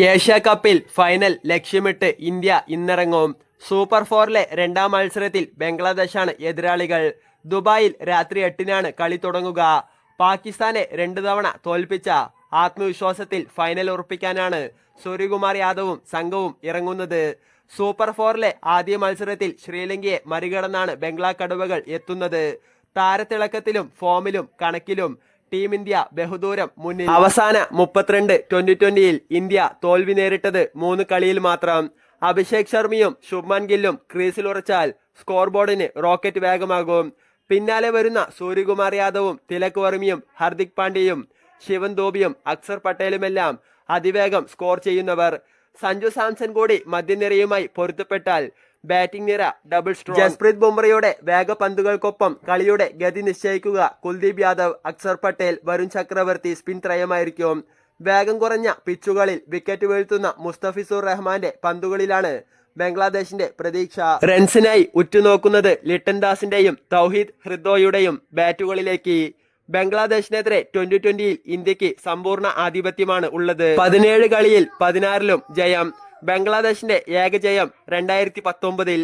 Asia കപ്പിൽ final ലക്ഷ്യമിട്ട് India ഇന്നിറങ്ങും. സൂപ്പർ ഫോറിലെ രണ്ടാം മത്സരത്തിൽ ബംഗ്ലാദേശാണ് എതിരാളികൾ. ദുബായിൽ രാത്രി എട്ടിനാണ് കളി തുടങ്ങുക. പാകിസ്ഥാനെ രണ്ട് തവണ തോൽപ്പിച്ച ആത്മവിശ്വാസത്തിൽ ഫൈനൽ ഉറപ്പിക്കാനാണ് സൂര്യകുമാർ യാദവും സംഘവും ഇറങ്ങുന്നത്. സൂപ്പർ ഫോറിലെ ആദ്യ മത്സരത്തിൽ ശ്രീലങ്കയെ മറികടന്നാണ് ബംഗ്ലാ കടുവകൾ എത്തുന്നത്. താരത്തിളക്കത്തിലും ഫോമിലും കണക്കിലും ടീം ഇന്ത്യ ബഹുദൂരം മുന്നിൽ. അവസാന മുപ്പത്തിരണ്ട് ട്വന്റി ട്വന്റിയിൽ ഇന്ത്യ തോൽവി നേരിട്ടത് മൂന്ന് കളിയിൽ മാത്രം. അഭിഷേക് ശർമ്മയും ശുഭ്മാൻ ഗില്ലും ക്രീസിൽ ഉറച്ചാൽ സ്കോർ ബോർഡിന് റോക്കറ്റ് വേഗമാകും. പിന്നാലെ വരുന്ന സൂര്യകുമാർ യാദവും തിലക് വർമ്മിയും ഹർദിക് പാണ്ഡ്യയും ശിവൻ ദോബിയും അക്സർ പട്ടേലുമെല്ലാം അതിവേഗം സ്കോർ ചെയ്യുന്നവർ. സഞ്ജു സാംസൺ കൂടി മധ്യനിരയുമായി പൊരുത്തപ്പെട്ടാൽ ബാറ്റിംഗ് നിര ഡബിൾ സ്ട്രോ ജസ്പ്രീത് ബുംറയുടെ വേഗ പന്തുകൾക്കൊപ്പം കളിയുടെ ഗതി നിശ്ചയിക്കുക കുൽദീപ് യാദവ് അക്സർ പട്ടേൽ വരുൺ ചക്രവർത്തി സ്പിൻ ത്രയമായിരിക്കും. വേഗം കുറഞ്ഞ പിച്ചുകളിൽ വിക്കറ്റ് വീഴ്ത്തുന്ന മുസ്തഫിസുർ റഹ്മാന്റെ പന്തുകളിലാണ് ബംഗ്ലാദേശിന്റെ പ്രതീക്ഷ. റൺസിനായി ഉറ്റുനോക്കുന്നത് ലിട്ടൻ ദാസിന്റെയും തൗഹീദ് ഹൃദോയുടെയും ബാറ്റുകളിലേക്ക്. ബംഗ്ലാദേശിനെതിരെ ട്വന്റി ട്വന്റിയിൽ ഇന്ത്യയ്ക്ക് സമ്പൂർണ ആധിപത്യമാണ് ഉള്ളത്. പതിനേഴ് കളിയിൽ പതിനാറിലും ജയം. ബംഗ്ലാദേശിന്റെ ഏകജയം രണ്ടായിരത്തി പത്തൊമ്പതിൽ